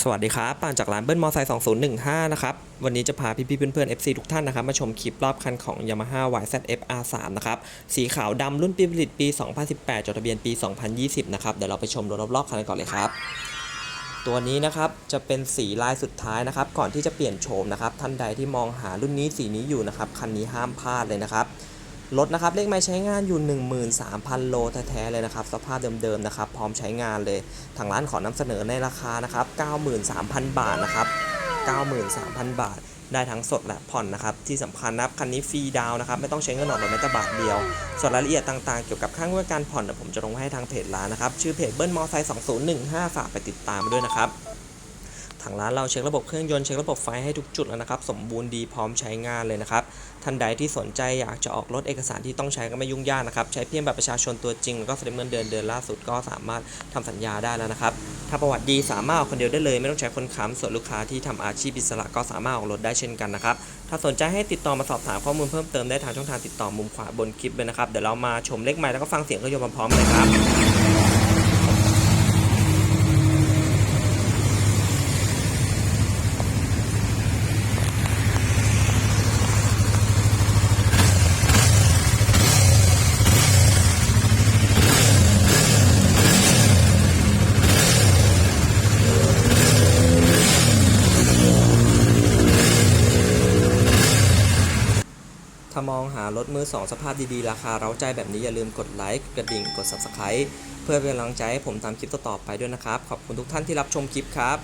สวัสดีครับป่านจากร้านเบิ้ลมอไซค์2015 นะครับ วันนี้จะพาพี่ๆเพื่อนๆ FC ทุกท่านนะครับ มาชมคลิปรอบคันของ Yamaha YZF R3 นะครับ สีขาวดำรุ่นปีผลิตปี 2018 จดทะเบียนปี 2020 นะครับ เดี๋ยวเราไปชมรถรอบๆคันกันก่อนเลยครับ ตัวนี้นะครับ จะเป็นสีลายสุดท้ายนะครับ ก่อนที่จะเปลี่ยนโฉมนะครับ ท่านใดที่มองหารุ่นนี้สีนี้อยู่นะครับ คันนี้ห้ามพลาดเลยนะครับ รถนะครับเลขไม้ใช้งานอยู่ 13,000 โลแท้ๆเลยนะครับ สภาพเดิมๆนะครับ พร้อมใช้งานเลย ทางร้านขอนำเสนอในราคานะครับ 93,000 บาทนะครับ 93,000 บาท ได้ทั้งสดและผ่อนนะครับ ที่สำคัญนะครับ คันนี้ฟรีดาวนะครับ ไม่ต้องใช้เงินออกรถแม้แต่บาทเดียว ส่วนรายละเอียดต่างๆ เกี่ยวกับค่างวดการผ่อนเดี๋ยวผมจะลงให้ทางเพจร้านนะครับ ชื่อเพจเบิ้ลมอไซค์2015 ฝากไปติดตามด้วยนะครับ ทางร้านเราเช็คระบบเครื่องยนต์เช็คระบบไฟให้ทุกจุดแล้วนะครับ สมบูรณ์ดีพร้อมใช้งานเลยนะครับ ท่านใดที่สนใจอยากจะออกรถเอกสารที่ต้องใช้ก็ไม่ยุ่งยากนะครับ ใช้เพียงบัตรประชาชนตัวจริงแล้วก็สลิปเงินเดือนเดือนล่าสุดก็สามารถทำสัญญาได้แล้วนะครับ ถ้าประวัติดีสามารถออกคนเดียวได้เลย ไม่ต้องใช้คนค้ำส่วนลูกค้าที่ทำอาชีพอิสระก็สามารถออกรถได้เช่นกันนะครับ ถ้าสนใจให้ติดต่อมาสอบถามข้อมูลเพิ่มเติมได้ทางช่องทางติดต่อมุมขวาบนคลิปเลยนะครับ เดี๋ยวเรามาชมเลขไมล์แล้วก็ฟังเสียงเครื่องยนต์พร้อมๆเลยครับ ถ้ามองหารถมือสองสภาพดีๆ ราคาเร้าใจแบบนี้อย่าลืมกดไลค์กระดิ่งกด Subscribe เพื่อเป็นกำลังใจให้ผมทำคลิปต่อๆไปด้วยนะครับ ขอบคุณทุกท่านที่รับชมคลิปครับ